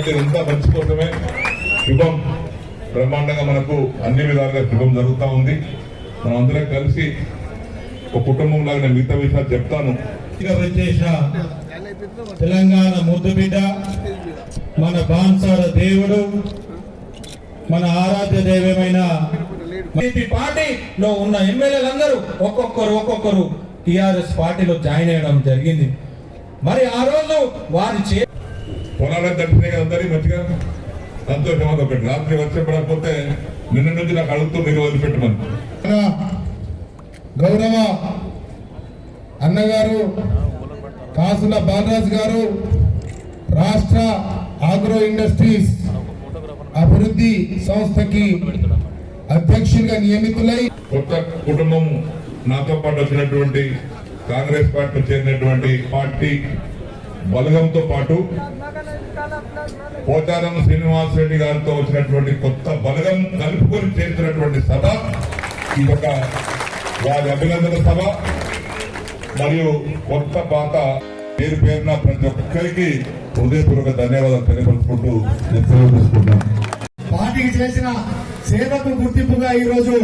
కాబట్టి ఇదంతా మంచి కోసమే శుభం. బ్రహ్మాండంగా మనకు అన్ని విధాలుగా శుభం జరుగుతూ ఉంది. మనం అందరం కలిసి ఒక కుటుంబం లాగా నేను మిగతా విషయాలు చెప్తాను. తెలంగాణ ముద్దుబిడ్డ మన బాన్సార దేవుడు మన ఆరాధ్య దైవమైన టీడీపీ పార్టీలో ఉన్న ఎమ్మెల్యేలందరూ ఒక్కొక్కరు ఒక్కొక్కరు టిఆర్ఎస్ పార్టీలో జాయిన్ అయ్యడం జరిగింది. మరి ఆ రోజు వారి చే పొలాలకు తెలిసినాయి కదా అందరికీ మంచిగా? సంతోషం అది ఒకటి. రాత్రి వర్షం పడకపోతే నిన్న నుంచి నాకు అడుగుతూ మీరు వదిలిపెట్టమని. మన గౌరవ అన్నగారు కాసుల బాలరాజు గారు రాష్ట్ర ఆగ్రో ఇండస్ట్రీస్ అభివృద్ధి సంస్థకి అధ్యక్షులుగా నియమితులై కొత్త కుటుంబం నాతో పాటు వచ్చినటువంటి కాంగ్రెస్ పార్టీ చేరినటువంటి పార్టీ బలగంతో పాటు పోచారం శ్రీనివాస్ రెడ్డి గారితో వచ్చినటువంటి కొత్త బలగం కలుపుకొని చేసినటువంటి సభ. ఈ యొక్క వారి అభినందన సభ. మరియు కొత్త పాత పేరు పేరున ప్రతి ఒక్కరికి హృదయపూర్వక ధన్యవాదాలు తెలియపరుచుకుంటూ నేను సెలవు పార్టీకి చేసిన సేవకు గుర్తింపుగా ఈ రోజు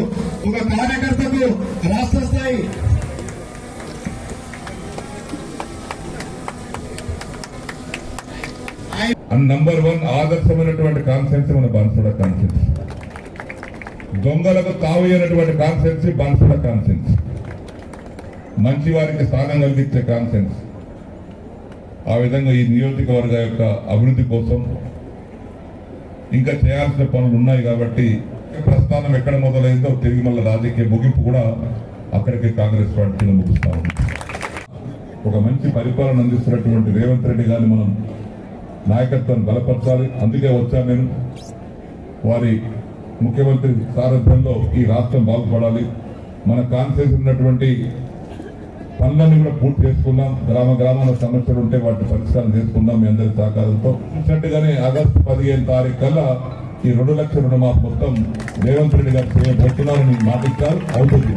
ఒక కార్యకర్తకు రాష్ట్ర స్థాయి అండ్ నంబర్ వన్ ఆదర్శమైనటువంటి కాన్సెన్స్ మన బాన్సుడ కాన్సెన్స్ దొంగలకు తావేయనటువంటి కాన్సెన్స్ బాన్సుడ కాన్సెన్స్ మంచి వారికి స్థానం కలిగించే కాన్సెన్స్ ఆ విధంగా ఈ నియోజకవర్గ యొక్క అభివృద్ధి కోసం ఇంకా చేయాల్సిన పనులు ఉన్నాయి కాబట్టి ప్రస్థానం ఎక్కడ మొదలైందో తిరిగి మళ్ళీ రాజకీయ ముగింపు కూడా అక్కడికి కాంగ్రెస్ పార్టీలో ముగిస్తా ఉంది ఒక మంచి పరిపాలన అందిస్తున్నటువంటి రేవంత్ రెడ్డి గారిని మనం నాయకత్వాన్ని బలపరచాలి. అందుకే వచ్చాను నేను. వారి ముఖ్యమంత్రి సారథ్యంలో ఈ రాష్ట్రం బాగుపడాలి. మన కాన్సెన్స్ ఉన్నటువంటి పనులన్నీ కూడా పూర్తి చేసుకుందాం. గ్రామ గ్రామాల సమస్యలు ఉంటే వాటిని పరిష్కారం చేసుకుందాం మీ అందరి సహకారంతో. ఇచ్చినట్టుగానే ఆగస్టు పదిహేను తారీఖు కల్లా ఈ రెండు లక్షల రుణమాఫ్ మొత్తం రేవంత్ రెడ్డి గారు చేయబోతున్నారని మాటిస్తారు అవుతుంది.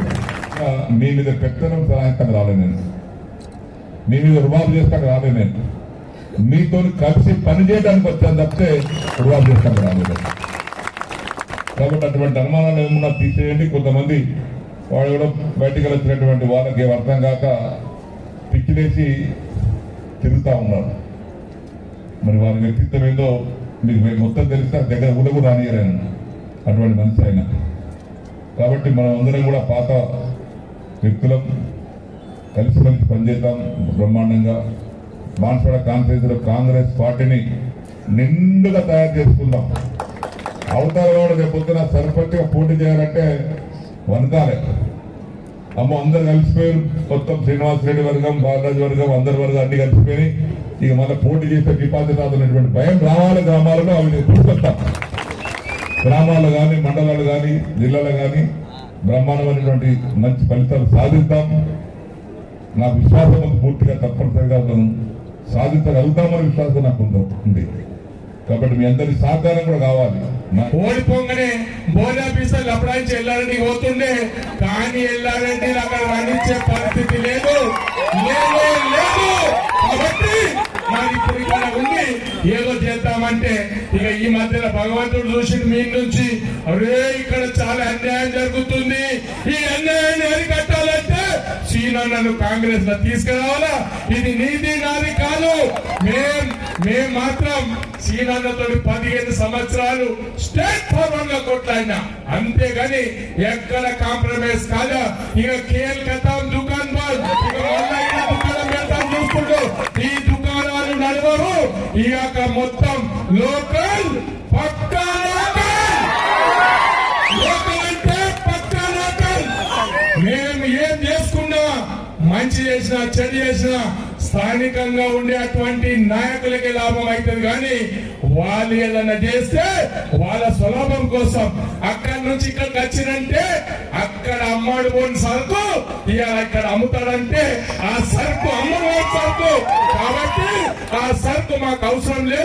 ఇంకా మీ మీద పెత్తనం సహాయకంగా రాలే నేను. మీ మీద రుబాబు చేస్తాక రాలే నేను. మీతో కలిసి పని చేయడానికి వచ్చాను తప్పితే రుబాబు చేస్తాక రాలేదు. కాబట్టి అటువంటి అనుమానాలు ఏమన్నా తీసేయండి. కొంతమంది వాళ్ళు కూడా బయటికి వచ్చినటువంటి వాళ్ళకి అర్థం కాక పిచ్చిలేసి తిరుగుతూ ఉన్నారు. మరి వారి వ్యక్తిత్వం ఏందో మీకు మొత్తం తెలిస్తే దగ్గర కూడా కూడా రానియలేను. అటువంటి మనిషి ఆయన. కాబట్టి మనం అందరం కూడా పాత వ్యక్తులం కలిసి కలిసిమెలిసి పనిచేద్దాం బ్రహ్మాండంగా. బాన్స్వాడ కాన్ఫరెన్స్లో కాంగ్రెస్ పార్టీని నిండుగా తయారు చేసుకుందాం. అవతల వాడు రేపు సరిపట్టిగా పోటీ చేయాలంటే వనకాలే. అమ్మ అందరు కలిసిపోయారు. మొత్తం శ్రీనివాసరెడ్డి వర్గం బాలరాజు వర్గం అందరి వర్గం అన్ని కలిసిపోయి ఇక మళ్ళీ పోటీ చేసే డిపాజిట్ అవుతున్నటువంటి భయం రావాలి గ్రామాలలో అవి తీసుకొస్తాం. గ్రామాలు కానీ మండలాలు కానీ జిల్లాలో కానీ బ్రహ్మాండమైనటువంటి మంచి ఫలితాలు సాధిద్దాం. నా విశ్వాసం పూర్తిగా తప్పనిసరిగా ఉన్నాను సాధించగలుగుతామని విశ్వాసం నాకు ఉంది. కాబట్టి మీ అందరి సహకారం కూడా కావాలి. ఓడిపోగానే బోర్డు ఆఫీసర్లు అప్పుడాంచి ఎల్లారెడ్డి పోతుండే కానీ ఎల్లారెడ్డి అక్కడ రాణించే పరిస్థితి లేదు. లేదు లేదు. కాబట్టి మరి ఇప్పుడు ఇక్కడ ఏదో చేద్దామంటే ఇక ఈ మధ్యన భగవంతుడు చూసి మీ నుంచి అరే ఇక్కడ చాలా అన్యాయం జరుగుతుంది. ఈ అన్యాయాన్ని అరికట్టాలని సీనన్నను కాంగ్రెస్లో తీసుకురావాలా? ఇది నీది నాది కాదు. మేం మేం మాత్రం సీనన్నతో పదిహేను సంవత్సరాలు స్టేట్ ఫార్వర్డ్గా కొట్లాడినా. అంతేగాని ఎక్కడ కాంప్రమైజ్ కాదా? ఇక కేల్ కథం దుకాన్ బాల్ ఈ దుకాణాలు నడవరు ఇక మొత్తం లోకల్ చేసినా చర్య చేసినా స్థానికంగా ఉండే అటువంటి నాయకులకి లాభం అవుతుంది కానీ వాళ్ళు ఏదన్నా చేస్తే వాళ్ళ సులభం కోసం అక్కడి నుంచి ఇక్కడికి వచ్చినంటే అక్కడ అమ్మాడు పోని సరుకు ఇవాళ ఇక్కడ అమ్ముతాడంటే ఆ సరుకు అమ్మబోని సరుకు. కాబట్టి ఆ సరుకు మాకు అవసరం లేదు.